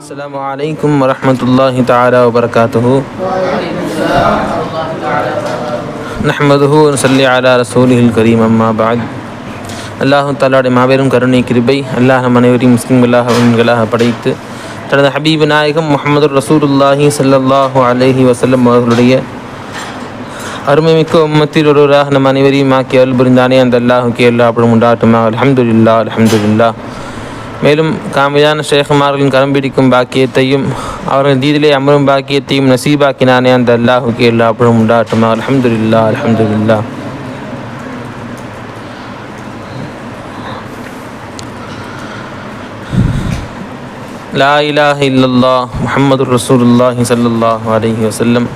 السلام عليكم ورحمة الله تعالى وبركاته نحمده ونصلي على رسوله الكريم أما بعد அல்லாஹு தாலாவுடைய மாபெரும் கருணை கிருபை அல்லாஹ் நம் அனைவரையும் முஸ்லிம்களாக உண்களாக படைத்து தனது ஹபீபு நாயகம் முகமது ரசூலுல்லாஹி சல்லாஹூ அலஹி வசல்லம் அவர்களுடைய அருமைமிக்க உம்மத்தில் ஒருவராக நம் அனைவரையும் ஆக்கி அருள் புரிந்தானே அந்த அல்லாஹுக்கு எல்லா அப்படும் உண்டாட்டுமா அலமதுல்லா அலமதுல்லா மேலும் காமிதான ஷேகுமார்களின் கரம் பிடிக்கும் பாக்கியத்தையும் அவர்கள் தீதிலே அமரும் பாக்கியத்தையும் நசீபாக்கினானே அந்த அல்லாஹுக்கு எல்லா அப்படும் உண்டாட்டுமா அலமதுல்லா அலமதுல்லா லா இலாஹ இல்லல்லா முஹம்மது ரசூலுல்லாஹி ஸல்லல்லாஹு அலைஹி வசல்லம்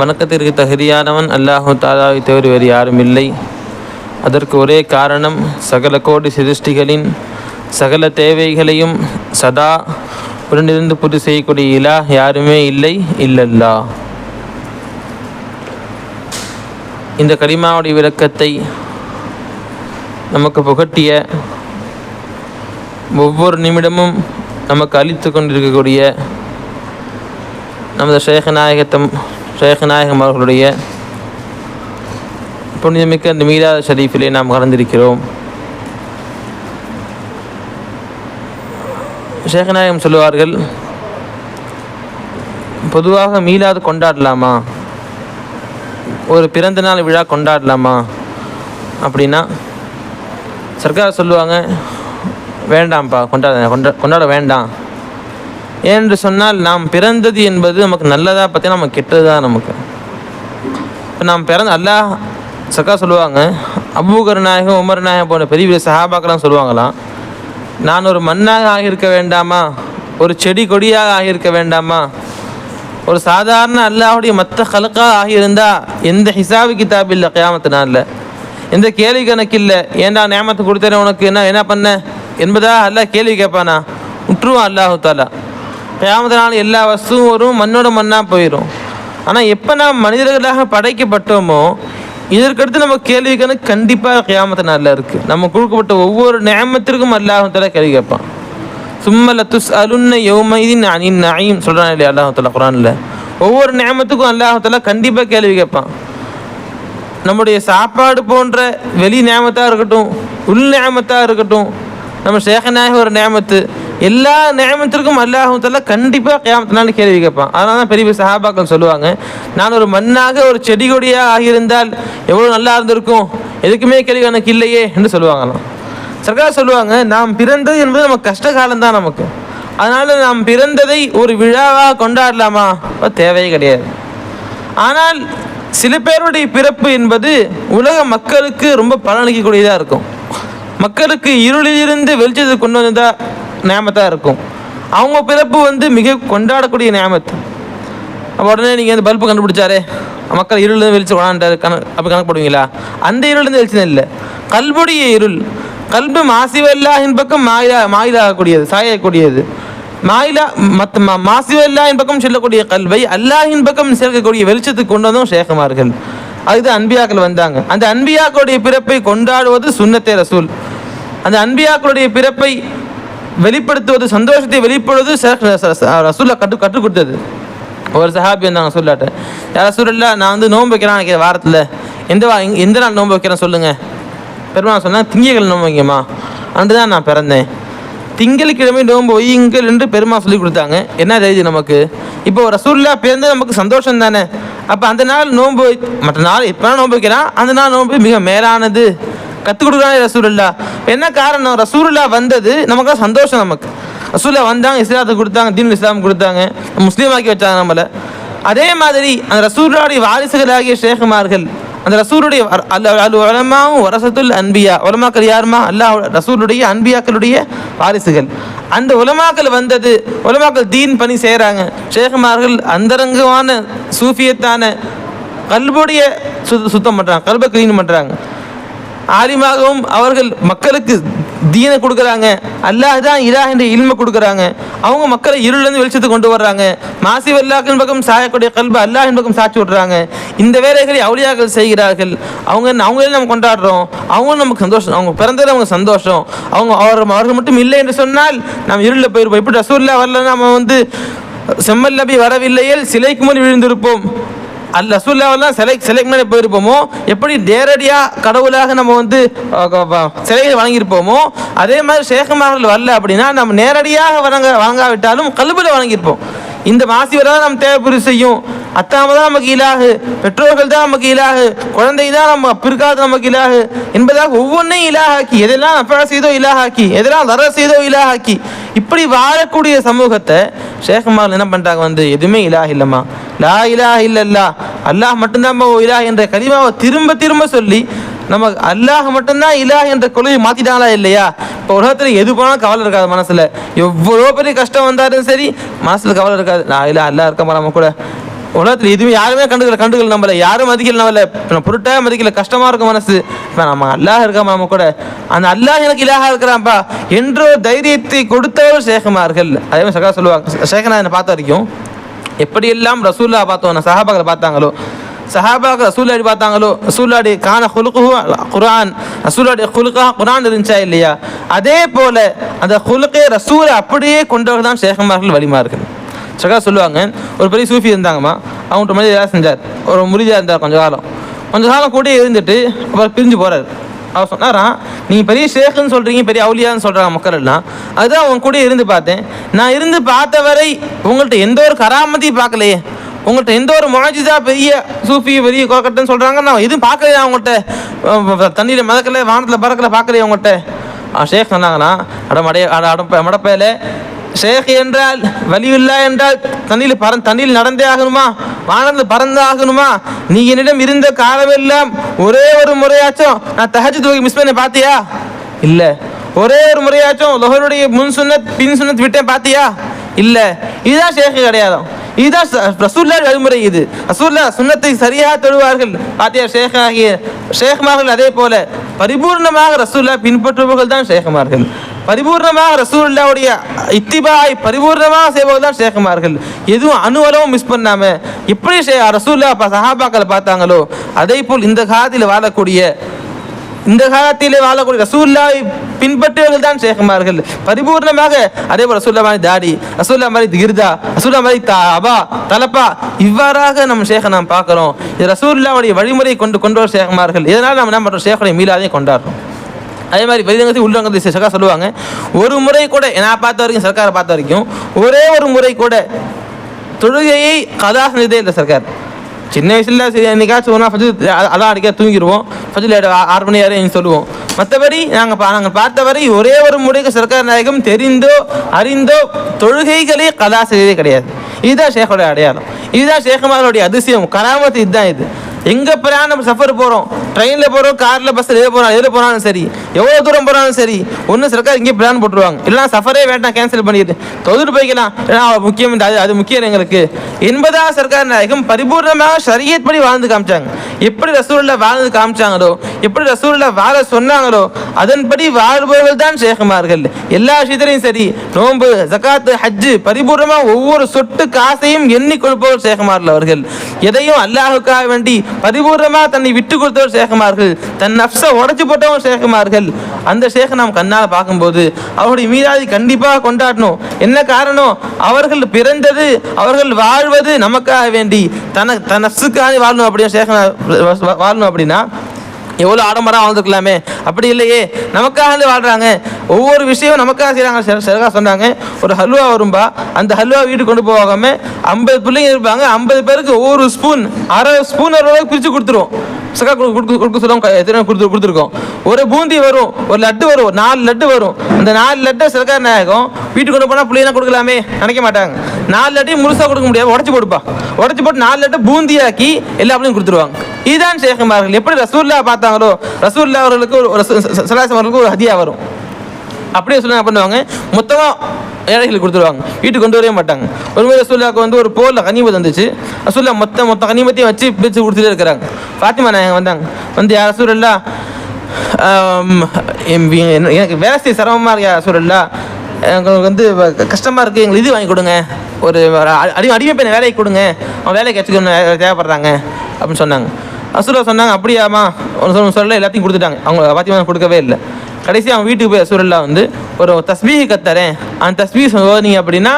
வணக்கத்திற்கு தகுதியானவன் அல்லாஹு தாலாவை தவிர வேறு யாரும் இல்லை. அதற்கு ஒரே காரணம் சகல கோடி சிருஷ்டிகளின் சகல தேவைகளையும் சதா உடனிருந்து புது செய்யக்கூடிய இலா யாருமே இல்லை இல்லல்லா. இந்த கரிமாவுடைய விளக்கத்தை நமக்கு புகட்டிய ஒவ்வொரு நிமிடமும் நமக்கு அளித்து கொண்டிருக்கக்கூடிய நமது ஷேகநாயகத்தம் ஷேகநாயகம் அவர்களுடைய புனிதமிக்க அந்த மீரா ஷரீஃபிலே நாம் கலந்திருக்கிறோம் ஷேகநாயகம் சொல்லுவார்கள் பொதுவாக மீளாது கொண்டாடலாமா? ஒரு பிறந்த நாள் விழா கொண்டாடலாமா? அப்படின்னா சர்க்கார் சொல்லுவாங்க வேண்டாம்ப்பா கொண்டாட கொண்டா கொண்டாட வேண்டாம். ஏனென்று சொன்னால் நாம் பிறந்தது என்பது நமக்கு நல்லதாக பார்த்தீங்கன்னா நம்ம கெட்டதா நமக்கு. இப்போ நாம் பிறந்த அல்லாஹ் சக்கா சொல்லுவாங்க. அபூகர் நாயகம் உமர் நாயகம் போன்ற பெரிய பெரிய சஹாபாக்கெல்லாம் சொல்லுவாங்களாம். நான் ஒரு மண்ணாக ஆகியிருக்க வேண்டாமா? ஒரு செடி கொடியாக ஆகியிருக்க வேண்டாமா? ஒரு சாதாரண அல்லாஹுடைய மற்ற கலக்காக ஆகியிருந்தா எந்த ஹிசாபு கிதாப் இல்லை கியாமத்து நாளில். எந்த கேள்வி கணக்கு இல்லை ஏன்டா நேமத்தை கொடுத்தேன் உனக்கு என்ன என்ன பண்ண? என்பதாக அல்லாஹ் கேள்வி கேட்பானா? விட்டுருவான் அல்லாஹு தாலா கியாமத்து நாள் எல்லா வஸ்துவும் வரும் மண்ணோட மண்ணாக போயிடும் ஆனால் எப்போ நாம் மனிதர்களாக படைக்கப்பட்டோமோ இதற்கடுத்து நம்ம கேள்வி கண்டிப்பாக கியாமத்து நாளில் இருக்குது நம்ம கொடுக்கப்பட்ட ஒவ்வொரு நேமத்திற்கும் அல்லாஹு தாலா கேள்வி கேட்பான். சும்மல துஸ் அலுன்ன யோமைதின் அனின் நாயும் சொல்கிறான் இல்லையா அல்லாஹு தாலா குரானில். ஒவ்வொரு நேமத்துக்கும் அல்லாஹு தாலா கண்டிப்பாக கேள்வி கேட்பான். நம்முடைய சாப்பாடு போன்ற வெளி நேமத்தாக இருக்கட்டும் உள் நேமத்தாக இருக்கட்டும் நம்ம சேகநாயக ஒரு நேமத்து எல்லா நேமத்திற்கும் அல்லாஹும் தலா கண்டிப்பாக கியாமத்தினால கேள்வி கேட்பான். அதனால தான் பெரிய பெரிய சஹாபாக்கள் சொல்லுவாங்க நான் ஒரு மண்ணாக ஒரு செடி கொடியாக ஆகியிருந்தால் எவ்வளோ நல்லா இருந்திருக்கும்? எதுக்குமே கேள்வி எனக்கு இல்லையே என்று சொல்லுவாங்களாம். சர்க்கார் சொல்லுவாங்க நாம் பிறந்தது என்பது நமக்கு கஷ்ட காலம்தான் நமக்கு. அதனால் நாம் பிறந்ததை ஒரு விழாவாக கொண்டாடலாமா? தேவையே கிடையாது. ஆனால் சில பேருடைய பிறப்பு என்பது உலக மக்களுக்கு ரொம்ப பலனளிக்கக்கூடியதாக இருக்கும். மக்களுக்கு இருளிலிருந்து வெளிச்சத்தை கொண்டு வந்ததா நியமத்தாக இருக்கும். அவங்க பிறப்பு வந்து மிக கொண்டாடக்கூடிய நியமத்து உடனே நீங்கள் வந்து பல்பு கண்டுபிடிச்சாரே மக்கள் இருளிலிருந்து வெளிச்சம் கொண்டாண்டாரு கணக்கு அப்போ கணக்குப்படுவீங்களா அந்த இருளிலிருந்து வெளிச்சம் இல்லை. கல்புடைய இருள் கல்பு மாசிவல்லாஹின் பக்கம் மாயிலா மாயிலாகக்கூடியது சாயக்கூடியது. மாயிலா மற்ற மா மாசிவல்லாஹின் பக்கம் செல்லக்கூடிய கல்வை அல்லாஹின் பக்கம் சேர்க்கக்கூடிய வெளிச்சத்துக்கு கொண்டு வந்தோம் சேகமார்கள் அதுதான் அன்பியாக்கள் வந்தாங்க. அந்த அன்பியாக்களுடைய பிறப்பை கொண்டாடுவது சுண்ணத்தே ரசூல். அந்த அன்பியாக்களுடைய பிறப்பை வெளிப்படுத்துவது சந்தோஷத்தை வெளிப்படுவது ரசூலை கற்று கற்றுக் கொடுத்தது. ஒரு சஹாபி வந்தாங்க சொல்லாட்ட. யார் ரசூல்லா நான் வந்து நோன்பு வைக்கிறேன் வாரத்தில். எந்த வா எந்த நாள் நோன்பு வைக்கிறேன் சொல்லுங்கள் பெருமாள் சொன்னால் திங்கக்கிழமை நோன்பு வைங்கம்மா. அன்று தான் நான் பிறந்தேன். திங்கட்கிழமை நோன்பு வையுங்கள் என்று பெருமா சொல்லி கொடுத்தாங்க. என்ன தெரியுது நமக்கு? இப்போ ரசூல்லா பிறந்தது நமக்கு சந்தோஷம் தானே. அப்போ அந்த நாள் நோன்பு மற்ற நாள் இப்போ நோன்பு வைக்கிறான் அந்த நாள் நோன்பு மிக மேலானது. கற்றுக் கொடுக்குறாங்க ரசூலுல்லா என்ன காரணம்? ரசூலுல்லா வந்தது நமக்கு சந்தோஷம் நமக்கு. ரசூல்லா வந்தாங்க இஸ்லாத்தை கொடுத்தாங்க தீன் இஸ்லாம் கொடுத்தாங்க. முஸ்லீமாக்கி வச்சாங்க நம்மளை. அதே மாதிரி அந்த ரசூலுடைய வாரிசுகளாகிய ஷேகுமார்கள் அந்த ரசூருடைய அல் உலமாவும் வரசத்துல் அன்பியா உலமாக்கள் யாருமா? அல்லாஹ் ரசூருடைய அன்பியாக்களுடைய வாரிசுகள். அந்த உலமாக்கள் வந்தது உலமாக்கள் தீன் பணி செய்கிறாங்க ஷேகுமார்கள் அந்தரங்கமான சூஃபியத்தான கல்புடைய சு சுத்தம் பண்ணுறாங்க கல்பை க்ளீன் பண்ணுறாங்க ஆலிமாகவும் அவர்கள் மக்களுக்கு தீனை கொடுக்குறாங்க. அல்லாஹ் தான் இலாஹ் என்ற இல்மை கொடுக்குறாங்க. அவங்க மக்களை இருளிலிருந்து வெளிச்சத்துக்கு கொண்டு வர்றாங்க. மாசி வல்லாக்கின் பக்கம் சாயக்கூடிய கல்பு அல்லாஹின் பக்கம் சாட்சி விடுறாங்க. இந்த வேலைகளை அவுளியாக்கள் செய்கிறார்கள். அவங்க அவங்களே நம்ம கொண்டாடுறோம். அவங்களும் நமக்கு சந்தோஷம். அவங்க பிறந்தது அவங்க சந்தோஷம். அவங்க அவர் அவர்கள் மட்டும் இல்லை என்று சொன்னால் நாம் இருளில் போயிருப்போம். இப்படி ரசூல்லா வரல நம்ம வந்து செம்மல் நபி வரவில்லையில் சிலைக்கு முன் விழுந்திருப்போம். அல் ரசூல்லாவெல்லாம் சிலை சிலைக்கு பண்ணி போயிருப்போமோ எப்படி நேரடியாக கடவுளாக நம்ம வந்து அஹ், சிலைகளை வணங்கியிருப்போமோ அதே மாதிரி சேகமார்கள் வரல அப்படின்னா நம்ம நேரடியாக வணங்க வணங்காவிட்டாலும் கல்வியில் வணங்கியிருப்போம் இந்த மாசி வரை தான் நம்ம தேவைப்புரி செய்யும். அத்தாம தான் நமக்கு இலாகு பெற்றோர்கள் தான் நமக்கு இலாகு குழந்தை தான் நம்ம பிற்காலத்து நமக்கு இலாகு என்பதாக ஒவ்வொன்றையும் இலாகாக்கி எதெல்லாம் அப்பா செய்தோ இலாகாக்கி எதெல்லாம் தர செய்தோ இலாகாக்கி இப்படி வாழக்கூடிய சமூகத்தை ஷேഖமார்கள் என்ன பண்ணுறாங்க வந்து எதுவுமே இலாக இல்லைம்மா. லா இலாஹ் இல்லல்லா அல்லாஹ் மட்டும்தான் இலாஹ் என்ற கலிமாவை திரும்ப திரும்ப சொல்லி நம்ம அல்லாஹ் மட்டும்தான் இலாஹ் என்ற கொள்கையை மாத்திட்டாங்களா இல்லையா? இப்போ உலகத்தில் எது போனாலும் கவலை இருக்காது மனசில். எவ்வளோ பெரிய கஷ்டம் வந்தாலும் சரி மனசில் கவலை இருக்காது. நான் இல்லை அல்லாஹ் இருக்க நம்ம கூட. உலகத்தில் எதுவுமே யாருமே கண்டுக்கல கண்டுக்கல நம்மளை. யாரும் மதிக்கல நம்மள. இப்ப நம்ம மதிக்கல கஷ்டமாக இருக்கும் மனசு. இப்போ நம்ம அல்லாஹ் இருக்காம நம்ம கூட. அந்த அல்லாஹ் எனக்கு இலாஹா இருக்கிறான்ப்பா என்ற தைரியத்தை கொடுத்தவர் சேகமார்கள் அதே மாதிரி சகா சொல்லுவாங்க சேகனா என்னை பார்த்த வரைக்கும் எப்படியெல்லாம் ரசூல்லா பார்த்தோம் சஹாபாக்களை பார்த்தாங்களோ சஹாபாக ரசூல்லாடி பார்த்தாங்களோ ரசூல்லாடி கான ஹுலுக்கு குரான் ரசூலாடி குலுக்கா குரான் இருந்துச்சா இல்லையா? அதே போல அந்த ஹுலுக்கே ரசூலை அப்படியே கொண்டவர்கள் தான் சேகமார்கள் வழிமார்கள். சகா சொல்லுவாங்க ஒரு பெரிய சூஃபி இருந்தாங்கம்மா அவங்கள்ட்ட மாதிரி வேலை செஞ்சார். ஒரு முறிஜா இருந்தார் கொஞ்சம் காலம். கொஞ்ச காலம் கூட இருந்துட்டு அப்புறம் பிரிஞ்சு போகிறார் அவர் சொன்னாராம் நீங்கள் பெரிய ஷேக்குன்னு சொல்கிறீங்க பெரிய அவுலியான்னு சொல்கிறாங்க மக்கள் எல்லாம் அதுதான் அவங்க கூட இருந்து பார்த்தேன். நான் இருந்து பார்த்த வரை உங்கள்கிட்ட எந்த ஒரு கராமத்தையும் பார்க்கலையே. உங்கள்கிட்ட எந்த ஒரு முழஜிதா பெரிய சூஃபி பெரிய கோக்கட்டன்னு சொல்கிறாங்க நான் எதுவும் பார்க்கலையா அவங்கள்ட்ட தண்ணியில் மிதக்கல வானத்தில் பறக்கலை பார்க்கலையே உங்கள்கிட்ட ஷேக் சொன்னாங்கன்னா அட மடைய அட அடப்ப மடப்பையில ஷேக் என்றால் வலியுல்லா என்றால் தண்ணியில் பற தண்ணியில் நடந்தே ஆகணுமா? வானத்தில் பறந்து ஆகணுமா நீ என்னிடம் இருந்த காலமெல்லாம் ஒரே ஒரு முறையாச்சும் நான் தஹஜ் தூக்கி மிஸ் பண்ண பார்த்தியா இல்லை. ஒரே ஒரு முறையாச்சும் லொஹருடைய முன் சுண்ணத் பின் சுண்ணத் விட்டேன் பார்த்தியா இல்லை. இதுதான் ஷேக்கு கிடையாது இதுதான் ரசூல்லா வழிமுறை இது. ரசூல்லா சுண்ணத்தை சரியாக தொழுவார்கள் பாத்தியா ஷேக் ஆகிய ஷேக்மார்கள் அதே போல. பரிபூர்ணமாக ரசூல்லா பின்பற்றுபவர்கள் தான் ஷேகுமார்கள் பரிபூர்ணமாக ரசூல்லாவுடைய இத்திபாய் பரிபூர்ணமாக செய்பவர்கள் தான் ஷேகுமார்கள் எதுவும் அணுவளவும் மிஸ் பண்ணாம இப்படி ஷே ரசூல்லா சஹாபாக்கள் சஹாபாக்களை பார்த்தாங்களோ அதே போல் இந்த காலத்தில் வாழக்கூடிய இந்த காலத்திலே வாழக்கூடிய ரசூல்லாவை பின்பற்றியவர்கள் தான் சேகமார்கள் பரிபூர்ணமாக அதே போல் ரசூல்லா மாதிரி தாடி ரசூல்லா மாதிரி கிர்தா ரசூல்லா மாதிரி தா அபா தலப்பா இவ்வாறாக நம்ம சேக நாம் பார்க்குறோம். இது ரசூல்லாவுடைய வழிமுறையை கொண்டு கொண்டு வர சேகமார்கள் இதனால் நம்ம என்ன பண்ணுறோம் ஷேഖுடைய மீளாதையும் கொண்டாடுறோம். அதே மாதிரி வெளிரங்கத்தில் உள்ளரங்கத்தில் சர்க்கார் சொல்லுவாங்க. ஒரு முறை கூட நான் பார்த்த வரைக்கும் சர்க்காரை பார்த்த வரைக்கும் ஒரே ஒரு முறை கூட தொழுகையை கதா செஞ்சதே இல்லை சர்க்கார். சின்ன வயசுல சரி என்னைக்காச்சும் ஒன்றா ஃபஜில் அதான் அடிக்க தூங்கிடுவோம் ஃபஜில் ஆறு மணி வரையும் சொல்லுவோம். மற்றபடி நாங்கள் பா நாங்கள் பார்த்தவரை ஒரே ஒரு முறைக்கு சர்க்கார் நாயகம் தெரிந்தோ அறிந்தோ தொழுகைகளே கதா செய்ததே கிடையாது. இதுதான் ஷேகோடைய அடையாளம். இதுதான் ஷேഖமார்களுடைய அதிசயம் கராமத்து இதுதான் இது. எங்கே பிரயாணம் சஃபர் போகிறோம் ட்ரெயினில் போகிறோம் காரில் பஸ்ஸில் எது போகிறோம் எதில் போனாலும் சரி. எவ்வளோ தூரம் போனாலும் சரி. ஒன்று சர்க்கார் இங்கே பிளான் போட்டுருவாங்க. இல்லைனா சஃபரே வேண்டாம் கேன்சல் பண்ணிட்டு தொழுது போய்க்கலாம். ஏன்னா முக்கியம் அது அது முக்கியம் எங்களுக்கு. என்பதாக சர்க்கார் நாயகம் பரிபூர்ணமாக ஷரியத் படி வாழ்ந்து காமிச்சாங்க. எப்படி ரசூலில் வாழ்ந்து காமிச்சாங்களோ எப்படி ரசூலில் வாழ சொன்னாங்களோ அதன்படி வாழ்பவர்கள் தான் ஷேகுமார்கள் எல்லா விஷயத்திலையும் சரி. நோன்பு ஜகாத்து ஹஜ்ஜு பரிபூர்ணமாக ஒவ்வொரு சொட்டு காசையும் எண்ணி கொடுப்பவர் ஷேகுமார்கள் அவர்கள். எதையும் அல்லாஹுக்காக வேண்டி பரிபூர்ணமாக தன்னை விட்டு கொடுத்தவர் சேகமார்கள். தன் நப்சை உடைச்சு போட்டவர் சேகமார்கள். அந்த சேக நாம் கண்ணால் பார்க்கும்போது அவருடைய மீதாதி கண்டிப்பாக கொண்டாடணும். என்ன காரணம்? அவர்கள் பிறந்தது அவர்கள் வாழ்வது நமக்காக வேண்டி. தன தன் நப்சுக்காக வாழணும் அப்படின்னு ஷேഖ வாழணும் அப்படின்னா எவ்வளோ ஆடம்பரம் வாழ்ந்துருக்கலாமே? அப்படி இல்லையே. நமக்காக வந்து வாழ்கிறாங்க ஒவ்வொரு விஷயமும் நமக்காக செய்கிறாங்க சிறகாக சொன்னாங்க ஒரு ஹல்வா வரும்பா அந்த ஹல்வா வீட்டுக்கு கொண்டு போகாமல் ஐம்பது பிள்ளைங்க இருப்பாங்க. ஐம்பது பேருக்கு ஒவ்வொரு ஸ்பூன் அரை ஸ்பூன் அளவுக்கு பிரித்து கொடுத்துருவோம் சக்கா கொடுக்க கொடுக்க சொல்லுவோம் எத்தனை கொடுத்து கொடுத்துருக்கோம். ஒரு பூந்தி வரும் ஒரு லட்டு வரும் நாலு லட்டு வரும். அந்த நாலு லட்டை சிறக்கார் நாயகம் வீட்டுக்கு கொண்டு போனால் புள்ளியெல்லாம் கொடுக்கலாமே? நினைக்க மாட்டாங்க. நாலு லட்டையும் முழுசாக கொடுக்க முடியாது. உடச்சி போடுப்பா உடச்சி போட்டு நாலு லட்டை பூந்தியாக்கி எல்லா பிள்ளையும் கொடுத்துருவாங்க. இதுதான் சேகமார்கள் எப்படி ரசூல்லா பார்த்தாங்களோ ரசூல்லா அவர்களுக்கு ஒரு சலாசம் அவர்களுக்கு ஒரு ஹதியா வரும். அப்படியே சொல்லி என்ன பண்ணுவாங்க? மொத்தமாக ஏழைகளுக்கு கொடுத்துருவாங்க. வீட்டுக்கு கொண்டு வரவே மாட்டாங்க. ஒரு முறை ரசூல்லாவுக்கு வந்து ஒரு போரில் கனிமத் வந்துச்சு ரசூல்லா மொத்த மொத்த கனிமத்தையும் வச்சு பிரித்து கொடுத்துட்டே இருக்கிறாங்க. ஃபாத்திமா நாங்கள் வந்தாங்க. வந்து யார் ரசூல்லா எனக்கு வேலை செய்ய சிரமமாக இருக்கா சூழல்லா எங்களுக்கு வந்து கஷ்டமாக இருக்குது எங்களுக்கு இது வாங்கி கொடுங்க. ஒரு அடி அடிமை பெண்ணை வேலைக்கு கொடுங்க. அவன் வேலைக்கு வச்சுக்கணும் தேவைப்படுறாங்க. அப்படின்னு சொன்னாங்க. அசுரா சொன்னாங்க அப்படியாமா ஒன்று சொல்ல சொல்ல எல்லாத்தையும் கொடுத்துட்டாங்க. அவங்க பாத்தியமாக கொடுக்கவே இல்லை. கடைசி அவன் வீட்டுக்கு போய் அசுரல்லா வந்து ஒரு தஸ்பீகை கத்தரேன் அந்த தஸ்பீஹ் ஓதுனீங்க அப்படின்னா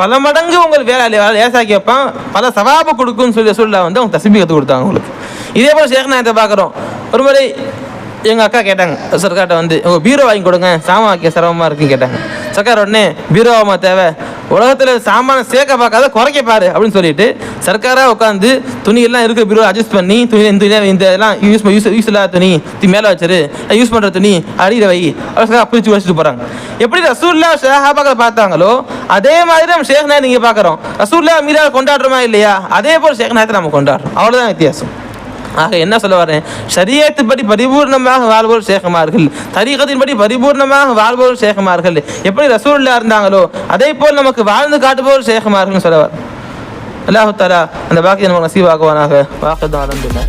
பல மடங்கு உங்களுக்கு வேலை வேலை லேசாக்கி வைப்பான் பல சவாபு கொடுக்கும்னு சொல்லி சொல்ல வந்து அவங்க தஸ்பீஹ் கற்றுக் கொடுத்தாங்க உங்களுக்கு இதே போல் சேகநாயகத்தை பார்க்குறோம். ஒரு முறை எங்கள் அக்கா கேட்டாங்க சர்க்கார்ட்ட வந்து உங்கள் பீரோ வாங்கி கொடுங்க சாமான் வைக்க சிரமமாக இருக்குன்னு கேட்டாங்க. சர்க்கார் உடனே பீரோவாமா தேவை. உலகத்தில் சாமானை சேர்க்க பார்க்காத குறைக்க பாரு அப்படின்னு சொல்லிட்டு சர்க்காராக உட்காந்து துணியெல்லாம் இருக்கிற பீரோ அட்ஜஸ்ட் பண்ணி துணி இந்த இந்த இதெல்லாம் யூஸ் யூஸ் யூஸ் இல்லாத துணி தூக்கி மேலே வச்சிரு யூஸ் பண்ணுற துணி அடியில் வை. அவர் பிரித்து வச்சுட்டு போகிறாங்க எப்படி ரசூல்லா ஷேஹாபாக்களை பார்த்தாங்களோ அதே மாதிரி நம்ம ஷேக் நாயர் நீங்கள் பார்க்குறோம். ரசூல்லா மீரா கொண்டாடுறோமா இல்லையா? அதே போல் ஷேக் நாயத்தை நம்ம கொண்டாடுறோம். அவ்வளோதான் வித்தியாசம். ஆக என்ன சொல்ல வரேன்? சரியத்தின்படி பரிபூர்ணமாக வாழ்வோர் சேகமார்கள். தரீகத்தின்படி பரிபூர்ணமாக வாழ்வோர் சேகமார்கள். எப்படி ரசூல்லா இருந்தாங்களோ அதே போல் நமக்கு வாழ்ந்து காட்டுபவர் சேகமார்கள் சொல்ல வர அல்லாஹு தாலா அந்த பாக்கியை நமக்கு நசீவாகுவானாக வாக்குதான் அலமதுல்லா